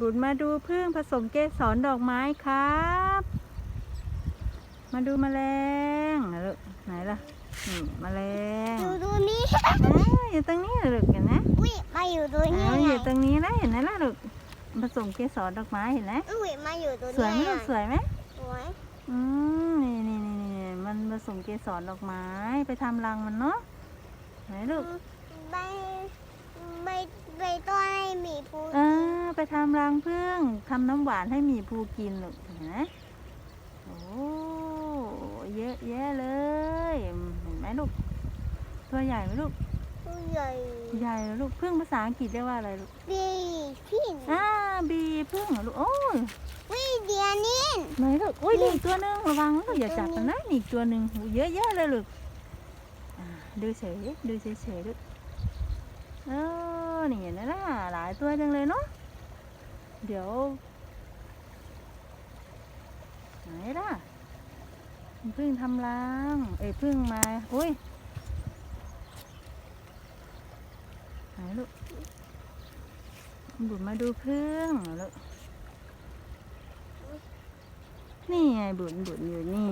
บุญมาดูพึ่งผสมเกสรดอกไม้ครับ มาดูแมลงไหนลูกไหนล่ะนี่แมลงอยู่ตรงนี้เอ้ยอยู่ตรงนี้ลูกเห็นไหมอุ้ยมาอยู่ตรงเอ้นี้ยไงอยู่ตรงนี้นะเห็นไหมล่ะลูกผสมเกสรดอกไม้เห็นไหมอุ้ยมาอยู่ตรงนี้สวยไหมลูกไงสวยไหมสวยอืมนี่นี่นี่นี่มันผสมเกสรดอกไม้ไปทำรังมันเนาะไหนลูกใบใบใบต้นให้หมีพูเออ ไปทำรังพึ่งทำน้ำหวานให้หมีภูกินลูกเห็นไหมโอ้เยอะแยะเลย เห็นไหมลูก ตัวใหญ่ไหมลูก ตัวใหญ่ ใหญ่เลยลูกพึ่งภาษาอังกฤษเรียกว่าอะไรลูก บีพินอ่าบีพึ่งเหรอลูก โอ้ยวิเดียนินไหนลูก โอ้ยนี่อีกตัวหนึงระวังนะลูกอย่าจับมันนะนี่อีกตัวหนึ่งโอ้ยเยอะแยะเลยลูกอ่าดูเฉยดูเฉยๆลูก เออนี่เห็นไหมล่ะหลายตัวจังเลยเนาะ เดี๋ยว ไหนล่ะพึ่งทำรังเอ้ยพึ่งมาอุ้ยไหนลูกบุญมาดูพึ่งเหรอลูกนี่ไงบุญบุญอยู่นี่